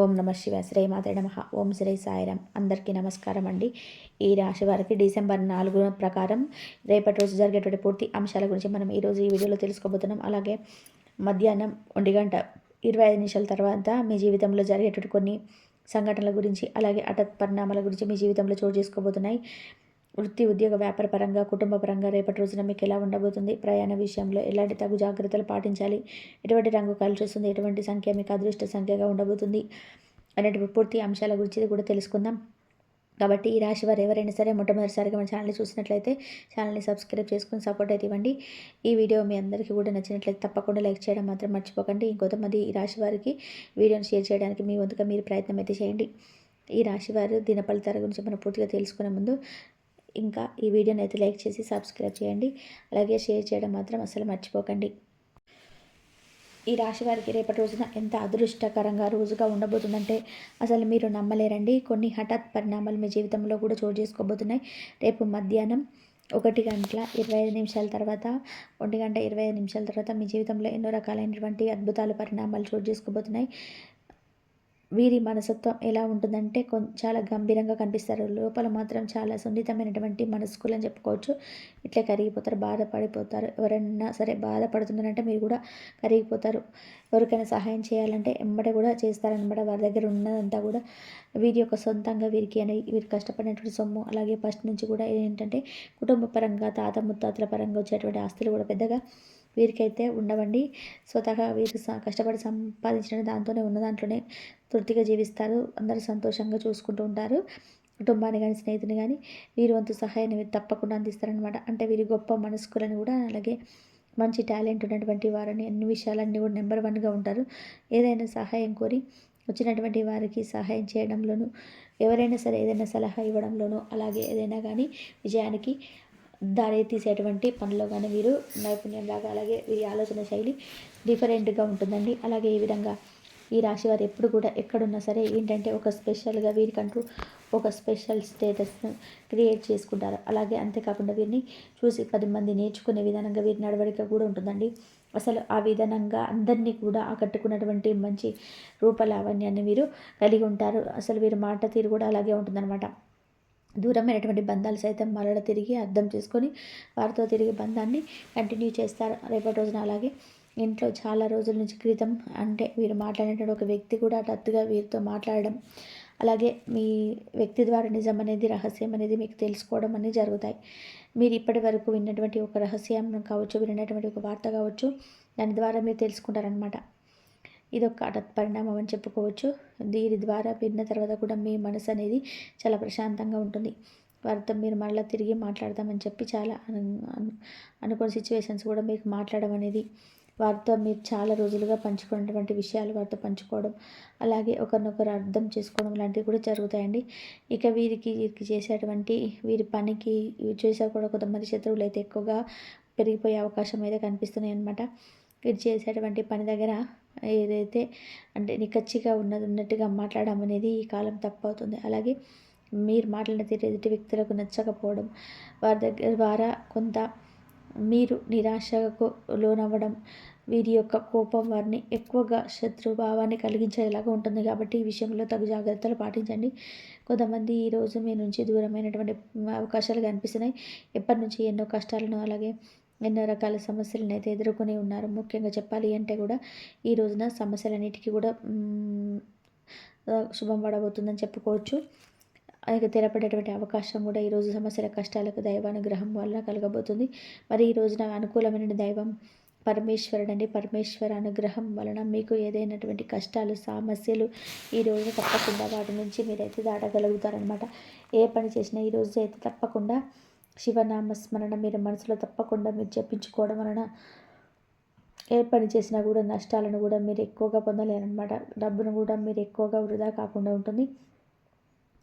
ఓం నమ శివ శ్రీ మాతే నమ. ఓం శ్రీ సాయిరాం. అందరికీ నమస్కారం అండి. ఈ రాశి వారికి డిసెంబర్ నాలుగు ప్రకారం రేపటి రోజు జరిగేటువంటి పూర్తి అంశాల గురించి మనం ఈరోజు ఈ వీడియోలో తెలుసుకోబోతున్నాం. అలాగే మధ్యాహ్నం ఒంటి గంట ఇరవై ఐదు నిమిషాల తర్వాత మీ జీవితంలో జరిగేటువంటి కొన్ని సంఘటనల గురించి అలాగే హఠాత్ పరిణామాల గురించి మీ జీవితంలో చోటు చేసుకోబోతున్నాయి. వృత్తి ఉద్యోగ వ్యాపార పరంగా కుటుంబ పరంగా రేపటి రోజున మీకు ఎలా ఉండబోతుంది? ప్రయాణ విషయంలో ఎలాంటి తగు జాగ్రత్తలు పాటించాలి? ఎటువంటి రంగు కలిసొస్తుంది ఎటువంటి సంఖ్య మీకు అదృష్ట సంఖ్యగా ఉండబోతుంది? అనేటువంటి పూర్తి అంశాల గురించి కూడా తెలుసుకుందాం. కాబట్టి ఈ రాశి వారు ఎవరైనా సరే మొట్టమొదటిసారిగా మన ఛానల్ని చూసినట్లయితే ఛానల్ని సబ్స్క్రైబ్ చేసుకుని సపోర్ట్ అయితే ఇవ్వండి. ఈ వీడియో మీ అందరికీ కూడా నచ్చినట్లయితే తప్పకుండా లైక్ చేయడం మాత్రం మర్చిపోకండి. ఇంకొంతమంది ఈ రాశి వారికి వీడియోని షేర్ చేయడానికి మీ వంతుగా మీరు ప్రయత్నం అయితే చేయండి. ఈ రాశి వారు దినఫలితాల గురించి మనం పూర్తిగా తెలుసుకునే ముందు ఇంకా ఈ వీడియోని అయితే లైక్ చేసి సబ్స్క్రైబ్ చేయండి. అలాగే షేర్ చేయడం మాత్రం అసలు మర్చిపోకండి. ఈ రాశి వారికి రేపటి రోజున ఎంత అదృష్టకరంగా రోజుగా ఉండబోతుందంటే అసలు మీరు నమ్మలేరండి. కొన్ని హఠాత్ పరిణామాలు మీ జీవితంలో కూడా చోటు చేసుకోబోతున్నాయి. రేపు మధ్యాహ్నం ఒకటి గంటల ఇరవై ఐదు నిమిషాల తర్వాత ఒంటి గంట ఇరవై ఐదు నిమిషాల తర్వాత మీ జీవితంలో ఎన్నో రకాలైనటువంటి అద్భుతాలు పరిణామాలు చోటు చేసుకోబోతున్నాయి. వీరి మనసత్వం ఎలా ఉంటుందంటే కొ చాలా గంభీరంగా కనిపిస్తారు. లోపల మాత్రం చాలా సున్నితమైనటువంటి మనస్కులు అని చెప్పుకోవచ్చు. ఇట్లా కరిగిపోతారు బాధపడిపోతారు. ఎవరైనా సరే బాధపడుతున్నారంటే మీరు కూడా కరిగిపోతారు. ఎవరికైనా సహాయం చేయాలంటే ఎంబడే కూడా చేస్తారనమాట వారి దగ్గర ఉన్నదంతా కూడా వీరి యొక్క సొంతంగా వీరికి అని వీరు కష్టపడినటువంటి సొమ్ము అలాగే ఫస్ట్ నుంచి కూడా ఏంటంటే కుటుంబ పరంగా తాత ముత్తాతల పరంగా వచ్చేటువంటి ఆస్తులు కూడా పెద్దగా వీరికైతే ఉండవండి. స్వతహా వీరు కష్టపడి సంపాదించిన దాంతోనే ఉన్న దాంట్లోనే తృప్తిగా జీవిస్తారు. అందరూ సంతోషంగా చూసుకుంటూ ఉంటారు. కుటుంబాన్ని కానీ స్నేహితుని కానీ వీరు వంతు సహాయాన్ని తప్పకుండా అందిస్తారనమాట అంటే వీరి గొప్ప మనస్కులను కూడా అలాగే మంచి టాలెంట్ ఉన్నటువంటి వారిని అన్ని విషయాలన్నీ కూడా నెంబర్ వన్గా ఉంటారు. ఏదైనా సహాయం కోరి వచ్చినటువంటి వారికి సహాయం చేయడంలోనూ ఎవరైనా సరే ఏదైనా సలహా ఇవ్వడంలోనూ అలాగే ఏదైనా కానీ విజయానికి దారి తీసేటువంటి పనిలో కానీ వీరు నైపుణ్యం లాగా అలాగే వీరి ఆలోచన శైలి డిఫరెంట్గా ఉంటుందండి. అలాగే ఈ విధంగా ఈ రాశి వారు ఎప్పుడు కూడా ఎక్కడున్నా సరే ఏంటంటే ఒక స్పెషల్గా వీరికంటూ ఒక స్పెషల్ స్టేటస్ను క్రియేట్ చేసుకుంటారు. అలాగే అంతేకాకుండా వీరిని చూసి పది మంది నేర్చుకునే విధానంగా వీరి నడవడిక కూడా ఉంటుందండి. అసలు ఆ విధానంగా అందరినీ కూడా ఆకట్టుకున్నటువంటి మంచి రూపలావణ్యాన్ని వీరు కలిగి ఉంటారు. అసలు వీరి మాట తీరు కూడా అలాగే ఉంటుందన్నమాట. దూరమైనటువంటి బంధాలు సైతం మరల తిరిగి అర్థం చేసుకొని వారితో తిరిగి బంధాన్ని కంటిన్యూ చేస్తారు. రేపటి రోజున అలాగే ఇంట్లో చాలా రోజుల నుంచి క్రితం అంటే వీరు మాట్లాడేటువంటి ఒక వ్యక్తి కూడా టత్తుగా వీరితో మాట్లాడడం అలాగే మీ వ్యక్తి ద్వారా నిజం అనేది రహస్యం అనేది మీకు తెలుసుకోవడం అనేది జరుగుతాయి. మీరు ఇప్పటి వరకు విన్నటువంటి ఒక రహస్యం కావచ్చు విన్నటువంటి ఒక వార్త కావచ్చు దాని ద్వారా మీరు తెలుసుకుంటారనమాట ఇదొక ఒక పరిణామం అని చెప్పుకోవచ్చు. దీని ద్వారా విన్న తర్వాత కూడా మీ మనసు అనేది చాలా ప్రశాంతంగా ఉంటుంది. వారితో మీరు మళ్ళీ తిరిగి మాట్లాడదామని చెప్పి చాలా అనుకున్న సిచ్యువేషన్స్ కూడా మీకు మాట్లాడడం అనేది వారితో మీరు చాలా రోజులుగా పంచుకున్నటువంటి విషయాలు వారితో పంచుకోవడం అలాగే ఒకరినొకరు అర్థం చేసుకోవడం లాంటివి కూడా జరుగుతాయండి. ఇక వీరికి వీరికి చేసేటువంటి వీరి పనికి చేసా కూడా కొంతమంది శత్రువులు అయితే ఎక్కువగా పెరిగిపోయే అవకాశం అయితే కనిపిస్తున్నాయి అనమాట వీరు చేసేటువంటి పని దగ్గర ఏదైతే అంటే నిఖచ్చిగా ఉన్నది ఉన్నట్టుగా మాట్లాడడం అనేది ఈ కాలం తప్పవుతుంది. అలాగే మీరు మాట్లాడిన తీరు ఎదుటి వ్యక్తులకు నచ్చకపోవడం వారి దగ్గర ద్వారా కొంత మీరు నిరాశకు లోనవ్వడం వీరి యొక్క కోపం వారిని ఎక్కువగా శత్రుభావాన్ని కలిగించేలాగా ఉంటుంది. కాబట్టి ఈ విషయంలో తగు జాగ్రత్తలు పాటించండి. కొంతమంది ఈరోజు మీ నుంచి దూరమైనటువంటి అవకాశాలు కనిపిస్తున్నాయి. ఎప్పటి నుంచి ఎన్నో కష్టాలను అలాగే ఎన్నో రకాల సమస్యలను అయితే ఎదుర్కొని ఉన్నారు. ముఖ్యంగా చెప్పాలి అంటే కూడా ఈ రోజున సమస్యలన్నిటికీ కూడా శుభం పడబోతుందని చెప్పుకోవచ్చు. అలాగే తెరపడేటువంటి అవకాశం కూడా ఈరోజు సమస్యల కష్టాలకు దైవానుగ్రహం వల్ల కలగబోతుంది. మరి ఈ రోజున అనుకూలమైన దైవం పరమేశ్వరుడు అండి పరమేశ్వర అనుగ్రహం వలన మీకు ఏదైనటువంటి కష్టాలు సమస్యలు ఈ రోజు తప్పకుండా వాటి నుంచి మీరైతే దాటగలుగుతారనమాట ఏ పని చేసినా ఈ రోజు అయితే తప్పకుండా శివనామ స్మరణ మీరు మనసులో తప్పకుండా మీరు జపించుకోవడం వలన ఏ పని చేసినా కూడా నష్టాలను కూడా మీరు ఎక్కువగా పొందలేరనమాట డబ్బును కూడా మీరు ఎక్కువగా వృధా కాకుండా ఉంటుంది.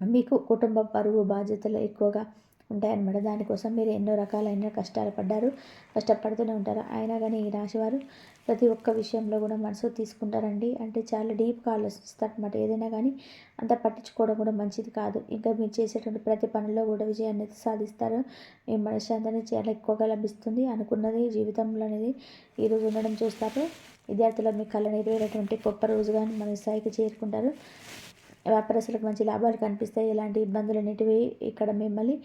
మీకు కుటుంబ పరువు బాధ్యతలు ఎక్కువగా ఉంటాయన్నమాట. దానికోసం మీరు ఎన్నో రకాలైన కష్టాలు పడ్డారు కష్టపడుతూనే ఉంటారు. అయినా కానీ ఈ రాశివారు ప్రతి ఒక్క విషయంలో కూడా మనసు తీసుకుంటారండి. అంటే చాలా డీప్గా ఆలోచిస్తారనమాట ఏదైనా కానీ అంత పట్టించుకోవడం కూడా మంచిది కాదు. ఇంకా మీరు చేసేటువంటి ప్రతి పనిలో కూడా విజయాన్ని సాధిస్తారు. మీ మనశ్శాంతి చాలా ఎక్కువగా లభిస్తుంది. అనుకున్నది జీవితంలో అనేది ఈరోజు ఉండడం చూస్తారు. విద్యార్థుల మీ కళ నెరవేరేటువంటి గొప్ప రోజుగా మన స్థాయికి చేరుకుంటారు. వ్యాపారస్తులకు మంచి లాభాలు కనిపిస్తాయి. ఎలాంటి ఇబ్బందులు అనేటివి ఇక్కడ మిమ్మల్ని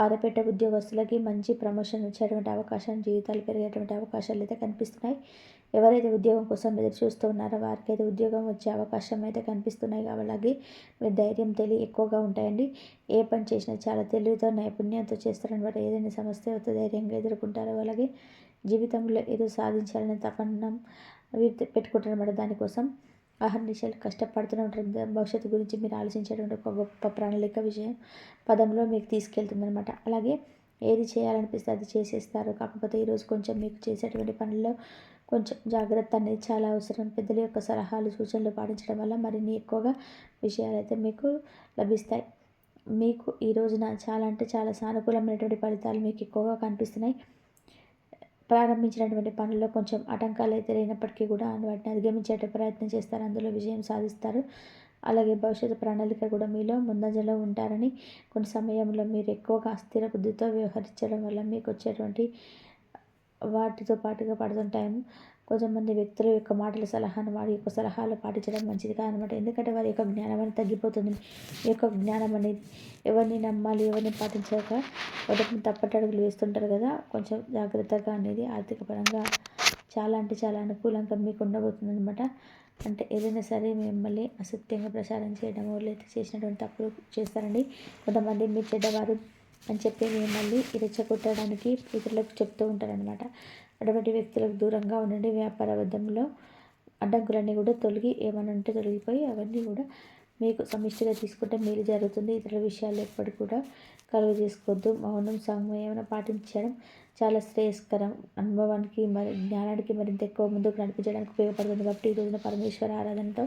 బాధపెట్టే ఉద్యోగస్తులకి మంచి ప్రమోషన్ వచ్చేటువంటి అవకాశం జీవితాలు పెరిగేటువంటి అవకాశాలు అయితే కనిపిస్తున్నాయి. ఎవరైతే ఉద్యోగం కోసం ఎదురు చూస్తూ ఉన్నారో వారికి అయితే ఉద్యోగం వచ్చే అవకాశం అయితే కనిపిస్తున్నాయి. కాబట్టి మీ ధైర్యం తెలివి ఎక్కువగా ఉంటాయండి. ఏ పని చేసినా చాలా తెలివితో నైపుణ్యంతో చేస్తారనమాట ఏదైనా సమస్య అయితే ధైర్యంగా ఎదుర్కొంటారో. అలాగే జీవితంలో ఏదో సాధించాలని తపన పెట్టుకుంటారనమాట దానికోసం అహర్నిశలు కష్టపడుతూనే ఉంటారు. భవిష్యత్తు గురించి మీరు ఆలోచించేటువంటి ఒక గొప్ప ప్రణాళిక విషయం పదంలో మీకు తీసుకెళ్తుందనమాట అలాగే ఏది చేయాలనిపిస్తే అది చేసేస్తారు. కాకపోతే ఈరోజు కొంచెం మీకు చేసేటువంటి పనుల్లో కొంచెం జాగ్రత్త అనేది చాలా అవసరం. పెద్దల యొక్క సలహాలు సూచనలు పాటించడం వల్ల మరిన్ని ఎక్కువగా విషయాలు అయితే మీకు లభిస్తాయి. మీకు ఈ రోజున చాలా అంటే చాలా సానుకూలమైనటువంటి ఫలితాలు మీకు ఎక్కువగా కనిపిస్తున్నాయి. ప్రారంభించినటువంటి పనుల్లో కొంచెం ఆటంకాలు అయితే లేనప్పటికీ కూడా వాటిని అధిగమించేట ప్రయత్నం చేస్తారు. అందులో విజయం సాధిస్తారు. అలాగే భవిష్యత్తు ప్రణాళిక కూడా మీలో ముందంజలో ఉంటారని కొన్ని సమయంలో మీరు ఎక్కువగా అస్థిర బుద్ధితో వ్యవహరించడం వల్ల మీకు వచ్చేటువంటి వాటితో పాటుగా పడుతుంటాయి. కొంతమంది వ్యక్తుల యొక్క మాటల సలహాను వారి యొక్క సలహాలు పాటించడం మంచిది కాదనమాట ఎందుకంటే వారి యొక్క జ్ఞానం అనేది తగ్గిపోతుంది. ఈ యొక్క జ్ఞానం అనేది ఎవరిని నమ్మాలి ఎవరిని పాటించాక మొదటి తప్పటడుగులు వేస్తుంటారు కదా. కొంచెం జాగ్రత్తగా అనేది ఆర్థిక పరంగా చాలా అంటే చాలా అనుకూలంగా మీకు ఉండబోతుంది అనమాట అంటే ఏదైనా సరే మిమ్మల్ని అసత్యంగా ప్రచారం చేయడం లేదా చేసినటువంటి తప్పులు చేస్తారండి కొంతమంది మీ చెడ్డవారు అని చెప్పి మిమ్మల్ని రెచ్చగొట్టడానికి ఇతరులకు చెప్తూ ఉంటారనమాట అటువంటి వ్యక్తులకు దూరంగా ఉండండి. వ్యాపార అబద్ధంలో అడ్డంకులన్నీ కూడా తొలగి ఏమైనా ఉంటే తొలగిపోయి అవన్నీ కూడా మీకు సమిష్టిగా తీసుకుంటే మేలు జరుగుతుంది. ఇతర విషయాలు ఎప్పటి కూడా కలుగు చేసుకోవద్దు. మౌనం సమయం పాటించడం చాలా శ్రేయస్కరం. అనుభవానికి మరి జ్ఞానానికి మరింత ఎక్కువ ముందుకు నడిపించడానికి ఉపయోగపడుతుంది కాబట్టి ఈ రోజున పరమేశ్వర ఆరాధనతో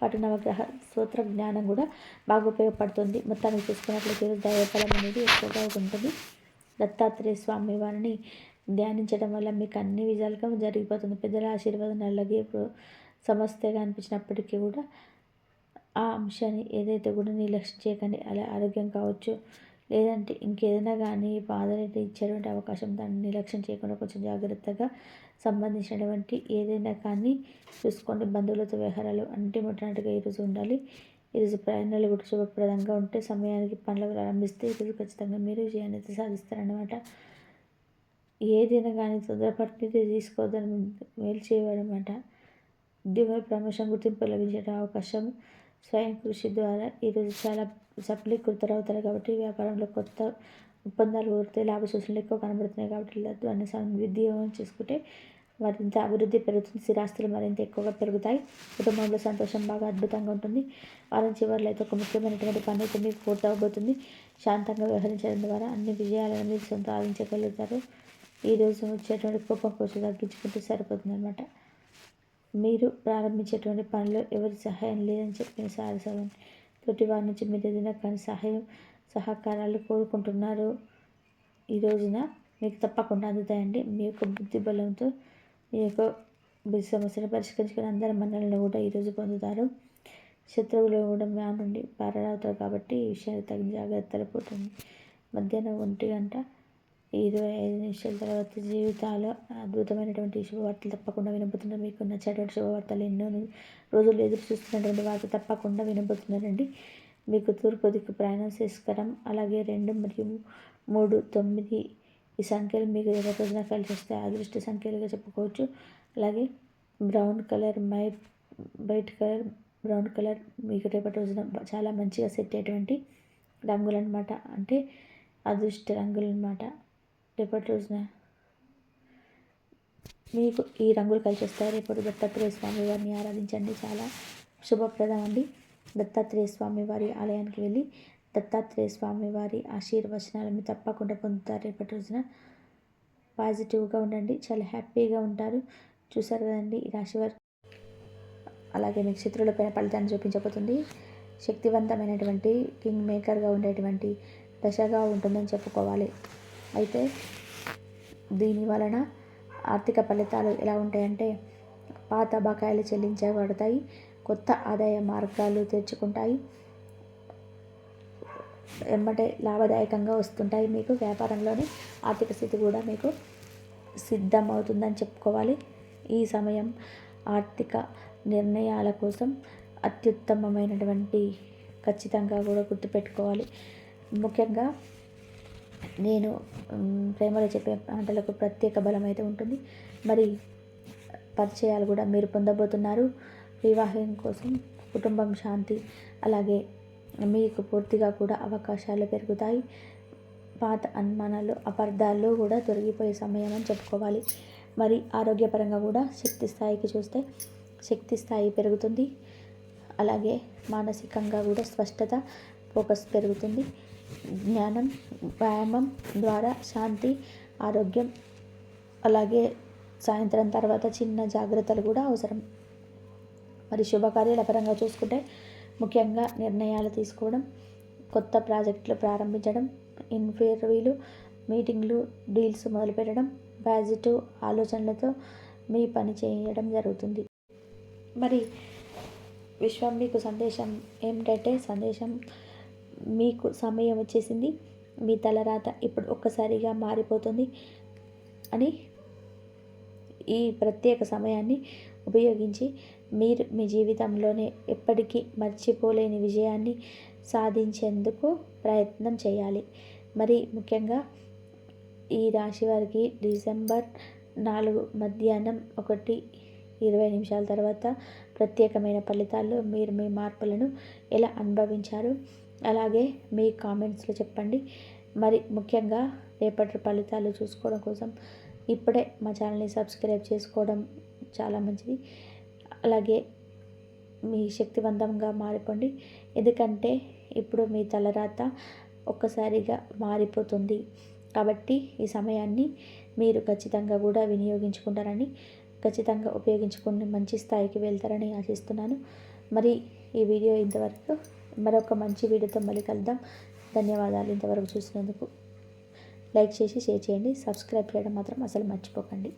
పాటు నవగ్రహ స్తోత్ర జ్ఞానం కూడా బాగా ఉపయోగపడుతుంది. మొత్తానికి చూసుకున్నట్లయితే దైవఫలం అనేది ఎక్కువగా ఉంటుంది. దత్తాత్రేయ స్వామి వారిని ధ్యానించడం వల్ల మీకు అన్ని విధాలుగా జరిగిపోతుంది. పెద్దల ఆశీర్వాదం అలాగే ఇప్పుడు సమస్యగా అనిపించినప్పటికీ కూడా ఆ అంశాన్ని ఏదైతే కూడా నిర్లక్ష్యం చేయకండి. అలా ఆరోగ్యం కావచ్చు లేదంటే ఇంకేదైనా కానీ బాధనైతే ఇచ్చేటువంటి అవకాశం దాన్ని నిర్లక్ష్యం చేయకుండా కొంచెం జాగ్రత్తగా సంబంధించినటువంటి ఏదైనా కానీ చూసుకోండి. బంధువులతో వ్యవహారాలు అంటే ముట్టినట్టుగా ఈరోజు ఉండాలి. ఈరోజు ప్రయాణాలు కూడా శుభప్రదంగా ఉంటే సమయానికి పనులు ప్రారంభిస్తే ఈరోజు ఖచ్చితంగా మీరు విజయాన్ని అయితే సాధిస్తారనమాట ఏదైనా కానీ తొందరపడితే తీసుకోవద్దని మేలు చేయడమట ఉద్యోగ ప్రమోషన్ గుర్తింపు లభించే అవకాశం స్వయం కృషి ద్వారా ఈరోజు చాలా సఫలీకృతరవుతారు కాబట్టి వ్యాపారంలో కొత్త ఒప్పందాలు ఊరితే లాభ సూచనలు ఎక్కువ కనబడుతున్నాయి కాబట్టి దాన్ని విద్యోగం చేసుకుంటే మరింత అభివృద్ధి పెరుగుతుంది. స్థిరాస్తులు మరింత ఎక్కువగా పెరుగుతాయి. కుటుంబంలో సంతోషం బాగా అద్భుతంగా ఉంటుంది. వారం చివరిలో అయితే ఒక ముఖ్యమైనటువంటి పని అయితే మీకు పూర్తవబోతుంది. శాంతంగా వ్యవహరించడం ద్వారా అన్ని విజయాలను మీరు సొంత సాధించగలుగుతారు ఈరోజు వచ్చేటువంటి కోపం కోసం తగ్గించుకుంటే సరిపోతుంది అనమాట మీరు ప్రారంభించేటువంటి పనిలో ఎవరి సహాయం లేదని చెప్పిన సారసవం తోటి వారి నుంచి మీరు ఏదైనా కానీ సహాయం సహకారాలు కోరుకుంటున్నారు. ఈ రోజున మీకు తప్పకుండా అందుతాయండి. మీ యొక్క బుద్ధి బలంతో మీ యొక్క బుద్ధి సమస్యను పరిష్కరించుకుని అందరి మన్నలను కూడా ఈరోజు పొందుతారు. శత్రువులు కూడా మా నుండి పారవుతారు కాబట్టి ఈ విషయాన్ని తగిన జాగ్రత్తలు పోతుంది. మధ్యాహ్నం ఒంటి గంట ఇరవై ఐదు నిమిషాల తర్వాత జీవితాలు అద్భుతమైనటువంటి శుభవార్తలు తప్పకుండా వినబోతున్నారు మీకు నచ్చేటువంటి శుభవార్తలు ఎన్నో రోజులు ఎదురు చూస్తున్నటువంటి వార్త తప్పకుండా వినబోతున్నారండి మీకు తూర్పు దిక్కు ప్రయాణం శ్రేష్కరం అలాగే రెండు మరియు మూడు తొమ్మిది ఈ సంఖ్యలు మీకు ఇరవై రోజున కలిసి వస్తాయి అదృష్ట సంఖ్యలుగా చెప్పుకోవచ్చు. అలాగే బ్రౌన్ కలర్ మై వైట్ కలర్ బ్రౌన్ కలర్ మీకు రేపటి రోజున చాలా మంచిగా సెట్ అయ్యేటువంటి రంగులు అనమాట అంటే అదృష్ట రంగులు అనమాట రేపటి రోజున మీకు ఈ రంగులు కలిసి వస్తాయి రేపటి దత్తాత్రేయ స్వామి వారిని ఆరాధించండి. చాలా శుభప్రదం అండి. దత్తాత్రేయ స్వామి వారి ఆలయానికి వెళ్ళి దత్తాత్రేయ స్వామి వారి ఆశీర్వచనాలను తప్పకుండా పొందుతారు రేపటి రోజున పాజిటివ్గా ఉండండి. చాలా హ్యాపీగా ఉంటారు. చూసారు కదండి ఈ రాశి వారు. అలాగే మీకు ఫలితాన్ని చూపించబోతుంది. శక్తివంతమైనటువంటి కింగ్ మేకర్గా ఉండేటువంటి దశగా ఉంటుందని చెప్పుకోవాలి. అయితే దీని వలన ఆర్థిక ఫలితాలు ఎలా ఉంటాయంటే పాత బకాయిలు చెల్లించబడతాయి కొత్త ఆదాయ మార్గాలు తెరుచుకుంటాయి వెంబటే లాభదాయకంగా వస్తుంటాయి. మీకు వ్యాపారంలోని ఆర్థిక స్థితి కూడా మీకు సిద్ధమవుతుందని చెప్పుకోవాలి. ఈ సమయం ఆర్థిక నిర్ణయాల కోసం అత్యుత్తమమైనటువంటి ఖచ్చితంగా కూడా గుర్తుపెట్టుకోవాలి. ముఖ్యంగా నేను ప్రేమలో చెప్పే మాటలకు ప్రత్యేక బలం అయితే ఉంటుంది. మరి పరిచయాలు కూడా మీరు పొందబోతున్నారు. వివాహం కోసం కుటుంబం శాంతి అలాగే మీకు పూర్తిగా కూడా అవకాశాలు పెరుగుతాయి. పాత అనుమానాలు అపార్థాలు కూడా తొలగిపోయే సమయం అని చెప్పుకోవాలి. మరి ఆరోగ్యపరంగా కూడా శక్తి స్థాయికి చూస్తే శక్తి స్థాయి పెరుగుతుంది. అలాగే మానసికంగా కూడా స్పష్టత ఫోకస్ పెరుగుతుంది. జ్ఞానం వ్యాయామం ద్వారా శాంతి ఆరోగ్యం అలాగే సాయంత్రం తర్వాత చిన్న జాగ్రత్తలు కూడా అవసరం. మరి శుభకార్యాల పరంగా చూసుకుంటే ముఖ్యంగా నిర్ణయాలు తీసుకోవడం కొత్త ప్రాజెక్టులు ప్రారంభించడం ఇంటర్వ్యూలు మీటింగ్లు డీల్స్ మొదలుపెట్టడం పాజిటివ్ ఆలోచనలతో మీ పని చేయడం జరుగుతుంది. మరి విశ్వం మీకు సందేశం ఏమిటంటే సందేశం మీకు సమయం వచ్చేసింది. మీ తలరాత ఇప్పుడు ఒక్కసారిగా మారిపోతుంది అని ఈ ప్రత్యేక సమయాన్ని ఉపయోగించి మీరు మీ జీవితంలోనే ఎప్పటికీ మర్చిపోలేని విజయాన్ని సాధించేందుకు ప్రయత్నం చేయాలి. మరి ముఖ్యంగా ఈ రాశి వారికి డిసెంబర్ నాలుగు మధ్యాహ్నం ఒకటి ఇరవై నిమిషాల తర్వాత ప్రత్యేకమైన ఫలితాల్లో మీరు మీ మార్పులను ఎలా అనుభవించారు? అలాగే మీ కామెంట్స్లో చెప్పండి. మరి ముఖ్యంగా రేపటి ఫలితాలు చూసుకోవడం కోసం ఇప్పుడే మా ఛానల్ని సబ్స్క్రైబ్ చేసుకోవడం చాలా మంచిది. అలాగే మీ శక్తివంతంగా మారిపోండి. ఎందుకంటే ఇప్పుడు మీ తలరాత ఒక్కసారిగా మారిపోతుంది. కాబట్టి ఈ సమయాన్ని మీరు ఖచ్చితంగా కూడా వినియోగించుకుంటారని ఖచ్చితంగా ఉపయోగించుకుని మంచి స్థాయికి వెళ్తారని ఆశిస్తున్నాను. మరి ఈ వీడియో ఇంతవరకు మరొక మంచి వీడియోతో మళ్ళీ కలుద్దాం. ధన్యవాదాలు ఇంతవరకు చూసినందుకు. లైక్ చేసి షేర్ చేయండి. సబ్స్క్రైబ్ చేయడం మాత్రం అసలు మర్చిపోకండి.